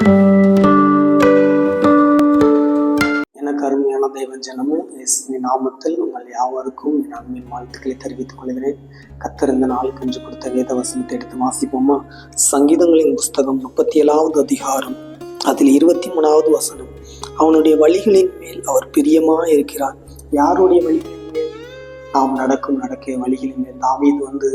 எனக்கு அருமையான தெய்வ ஜனமே நாமத்தில் உங்கள் யாவருக்கும் என் அன்பின் வாழ்த்துக்களை தெரிவித்துக் கொள்கிறேன். கத்திருந்த நாள் கஞ்சு கொடுத்த வேத வசனத்தை எடுத்து வாசிப்போமா? சங்கீதங்களின் புஸ்தகம் முப்பத்தி ஏழாவது அதிகாரம் அதில் இருபத்தி மூணாவது வசனம். அவனுடைய வழிகளின் மேல் அவர் பிரியமாக இருக்கிறார் யாருடைய வழிகள் நாம் நடக்கும் நடக்க வழிகளின் தாவீது வந்து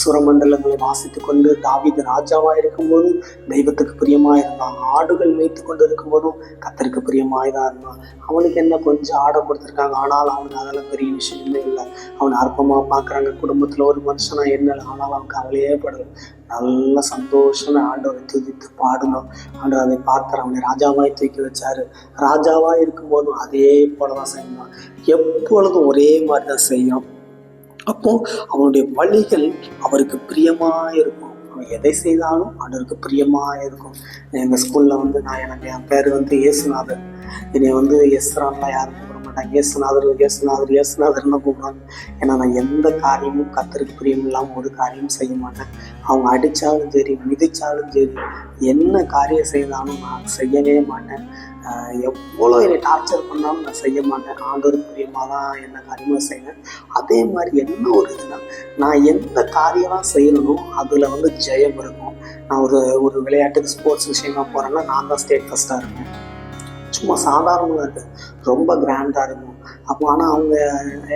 சுரமண்டலங்களை வாசித்துக் கொண்டு தாவீது ராஜாவா இருக்கும்போது தெய்வத்துக்கு பிரியமாக இருந்தான். ஆடுகள் மேய்த்து கொண்டு இருக்கும்போதும் கத்தருக்கு பிரியமாக தான் இருந்தான். அவனுக்கு என்ன கொஞ்சம் ஆடை கொடுத்துருக்காங்க. ஆனால் அவனுக்கு அதெல்லாம் பெரிய விஷயமே இல்லை. அவனை அற்பமாக பார்க்குறாங்க. குடும்பத்தில் ஒரு மனுஷனா என்ன ஆனால் அவனுக்கு கவலையே படல. நல்ல சந்தோஷமே ஆண்டவரை துதித்து பாடணும் ஆண்டவர் அதை பார்த்தார் அவனை ராஜாவாய் தூக்கி வச்சாரு. ராஜாவாக இருக்கும்போதும் அதே போலதான் செய்யணும் எப்பொழுதும் ஒரே மாதிரி தான் செய்யும். அப்போ அவனுடைய வழிகள் அவருக்கு பிரியமாக இருக்கும். அவன் எதை செய்தாலும் ஆண்டவருக்கு பிரியமாக இருக்கும். எங்கள் ஸ்கூலில் வந்து நான் எனக்கு என் பேர் வந்து இயேசுநாதன். என்னை வந்து எஸ்ரான்லாம் யாருக்கும் கூப்பிட மாட்டாங்க இயேசுநாதர் இயேசுநாதர் இயேசுநாதர்னு கூப்பிடுவாங்க. ஏன்னா நான் எந்த காரியமும் கத்தருக்கு பிரியம் இல்லாமல் ஒரு காரியமும் செய்ய மாட்டேன். அவங்க அடித்தாலும் சரி மிதித்தாலும் சரி என்ன காரியம் செய்தாலும் நான் செய்யவே மாட்டேன். எவ்வளோ என்னை டார்ச்சர் பண்ணாலும் நான் செய்ய மாட்டேன். ஆண்டவருக்கு பிரியமாக தான் என்ன காரியமாக செய்வேன். அதே மாதிரி என்ன ஒரு இதுனா நான் எந்த காரியம்லாம் செய்யணும் அதில் வந்து ஜெயம் இருக்கும். நான் ஒரு ஒரு விளையாட்டுக்கு ஸ்போர்ட்ஸ் விஷயமா போகிறேன்னா நான் தான் ஸ்டேட் ஃபஸ்ட்டாக இருப்பேன். சும்மா சாதாரணமாக இருக்குது ரொம்ப கிராண்டாக இருக்கும். அப்போ ஆனால் அவங்க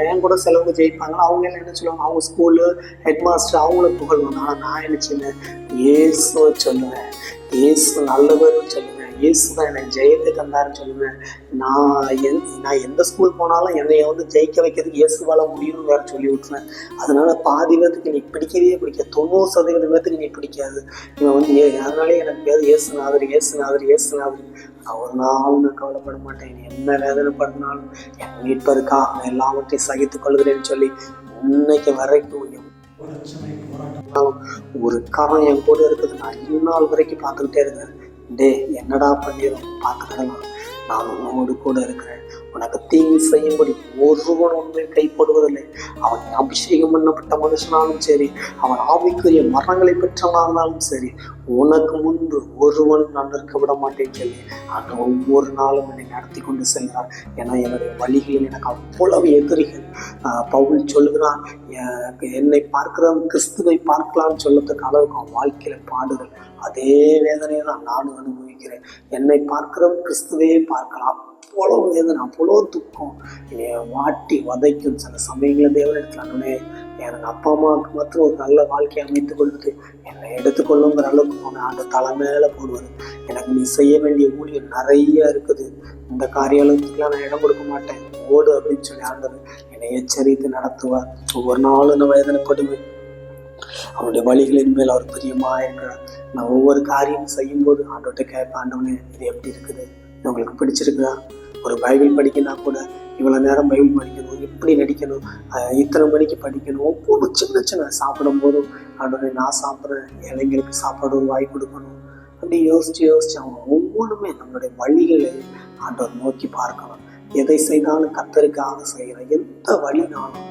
என் கூட செலவு ஜெயிப்பாங்கன்னா அவங்க எல்லாம் என்ன சொல்லுவாங்க அவங்க ஸ்கூலு ஹெட் மாஸ்டர் அவங்கள புகழ்வாங்க. ஆனால் நான் என்ன செய்வேன்? ஏசு சொல்லுவேன். ஏசு நல்லவர்னு சொல்லுவேன். இயேசு தான் எனக்கு ஜெயத்தை தந்தாருன்னு சொல்லுவேன். நான் எந் நான் எந்த ஸ்கூல் போனாலும் என்னை வந்து ஜெயிக்க வைக்கிறதுக்கு இயேசுவால முடியும்னு வேற சொல்லி விட்டுருவேன். அதனால பாதி பேர்த்துக்கு நீ பிடிக்கவே பிடிக்காது. தொண்ணூறு சதவீதம் பேர்த்துக்கு நீ பிடிக்காது. இவன் வந்து ஏ அதனாலே எனக்கு பேர் இயேசுநாதர் இயேசுநாதர் இயேசுநாதர். நான் ஒரு நாளும் நான் கவலைப்பட மாட்டேன். என்ன வேதனை பண்ணாலும் என் மீட்பு இருக்கா? எல்லாவற்றையும் சகித்துக் கொள்கிறேன்னு சொல்லி இன்னைக்கு வரைக்கும் ஒரு காரணம் என் கூட இருக்குது. நான் இந்நாள் வரைக்கும் பார்த்துக்கிட்டே இருக்கேன் டே என்னடா பண்ணிடும் பார்த்துக்கலாம் நான் உன்னோடு கூட இருக்கிறேன். உனக்கு தீங்கு செய்யும்படி ஒருவன் உண்மை கைப்படுவதில்லை. அவன் அபிஷேகம் பண்ணப்பட்ட மனுஷனாலும் சரி அவன் ஆவிக்குரிய மரணங்களை பெற்றவனாலும் இருந்தாலும் சரி உனக்கு முன்பு ஒருவனும் நான் நிற்க விட மாட்டேன் சொல்லி அங்கே ஒவ்வொரு நாளும் என்னை நடத்தி கொண்டு செல்கிறார். ஏன்னா என்னுடைய வழிகளில் எனக்கு அவ்வளவு எதிரிகள். பவுல் சொல்லுகிறான் என்னை பார்க்கிறவன் கிறிஸ்துவை பார்க்கலாம்னு சொல்லத்துக்கு அளவுக்கு அவன் வாழ்க்கையில பாடுதல் அதே வேதனையை தான் நானும் அனுபவிக்கிறேன். என்னை பார்க்கிறவன் கிறிஸ்துவையே பார்க்கலாம். அவ்வளோ வேதனை அவ்வளோ துக்கம். என்னை வாட்டி வதைக்கும் சில சமயங்களில் தேவனிடத்தில் அண்ணனே எனக்கு அப்பா அம்மாவுக்கு மாத்திரம் ஒரு நல்ல வாழ்க்கையை அமைத்து கொள்வது என்னை எடுத்துக்கொள்ளுங்கிற அளவுக்கு போன அந்த தலை மேலே போடுவது. எனக்கு நீ செய்ய வேண்டிய ஊழியம் நிறைய இருக்குது. இந்த காரியாலயத்துக்குலாம் நான் இடம் கொடுக்க மாட்டேன். ஓடு அப்படின்னு சொல்லி ஆண்டவர் என்னை எச்சரித்து நடத்துவார். ஒவ்வொரு நாளும் நான் வேதனைப்படுவேன். அவனுடைய வழிகளின் மேல் அவர் பிரியமா இருக்கிறார். நான் ஒவ்வொரு காரியம் செய்யும்போது ஆண்டோட்ட கேட்பேன் ஆண்டவனே இது எப்படி இருக்குது? உங்களுக்கு பிடிச்சிருக்குதா? ஒரு பைபிள் படிக்கனா கூட இவ்வளோ நேரம் பைபிள் படிக்கணும் எப்படி நடிக்கணும் இத்தனை மணிக்கு படிக்கணும் ஒவ்வொரு சின்ன சின்ன சாப்பிடும் போதும் ஆண்டவனே நான் சாப்பிட்றேன் இளைஞருக்கு சாப்பாடு ஒரு வாய் கொடுக்கணும். அப்படி யோசிச்சு யோசிச்சு அவங்க ஒவ்வொன்றுமே நம்மளுடைய வழிகளை ஆண்டவர் நோக்கி பார்க்கணும். எதை செய்தாலும் கத்தருக்காக செய்கிற எந்த வழினாலும்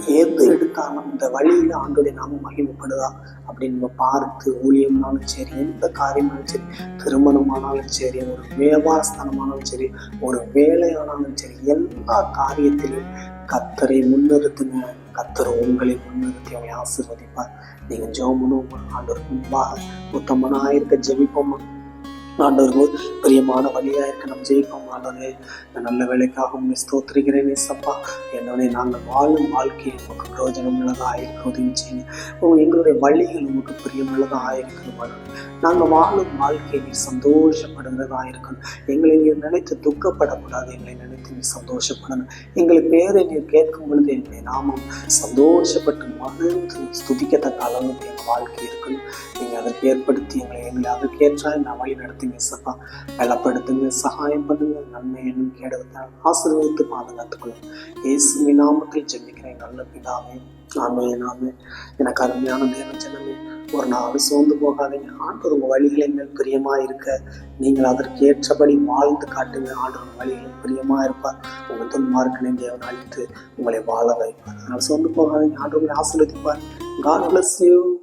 எது எடுத்தாலும் இந்த வழியில ஆண்டுடைய நாம மகிமைப்படுதா அப்படின்னு நம்ம பார்த்து ஊழியம்னாலும் சரி எந்த காரியமானாலும் சரி திருமணமானாலும் சரி ஒரு வியாபாரஸ்தானமானாலும் சரி ஒரு வேலையானாலும் சரி எல்லா காரியத்திலும் கத்தரை முன்னிறுத்துங்க. கத்தர் உங்களை முன்னிறுத்தி அவங்களை ஆசீர்வதிப்பார். நீங்க ஜோமனும் ஆண்டவர் முன்பாக உத்தமனாக இருக்க ஜெபிப்போமா? ஆண்டவர்கள் பிரியமான வழியாக இருக்க நம்ம ஜெயிப்போம் ஆண்டவரே. நான் நல்ல வேலைக்காக உண்மை ஸ்தோத்திரிக்கிறேன் சப்பா என்னவனே நாங்கள் வாழும் வாழ்க்கையை உங்களுக்கு பிரயோஜனம் உள்ளதாக இருக்க உதவி செய்யுங்க எங்களுடைய வழிகள் உங்களுக்கு பிரியமுள்ளதாக இருக்கணும் ஆண்டவரே. நாங்கள் வாழும் வாழ்க்கையை நீ சந்தோஷப்படுகிறதாக இருக்கணும். எங்களை நீர் நினைத்து துக்கப்படக்கூடாது எங்களை நினைத்து நீ சந்தோஷப்படணும். எங்களை பேரை நீர் கேட்கும் பொழுது எங்களை நாமம் சந்தோஷப்பட்டு மகிழ்ந்து ஸ்துதிக்கத்தக்க அளவுக்கு எங்கள் வாழ்க்கை இருக்கணும். நீங்கள் அதற்கு ஏற்படுத்தி எங்களை எங்களை அதற்கேற்ற நான் வழி நடத்துங்க சப்பா. பலப்படுத்துங்க சகாயம் பண்ணுங்க நன்மை என்னும் கேடுவதால் ஆசீர்வதித்து பாதுகாத்துக்கொள்ளும். இயேசுவின் நாமத்தில் ஜெபிக்கிறேன் நல்ல பிதாவே. ஆமே நாமே எனக்கு அருமையான நேரம் ஜனமே ஒரு நாள் சோர்ந்து போகாதீங்க. ஆண்டவர் உங்கள் வழிகளை மேல் பிரியமா இருக்க. நீங்கள் அதற்கு ஏற்றபடி வாழ்ந்து காட்டுங்க. ஆண்டவர் உங்கள் வழிகளில் பிரியமா இருப்பார். உங்கள் துன்மார்க்கனை தேவன் அழித்து உங்களை வாழ வைப்பார். அதனால் சோர்ந்து போகாதீங்க. ஆண்டவர்களை ஆசீர்வதிப்பார். God bless you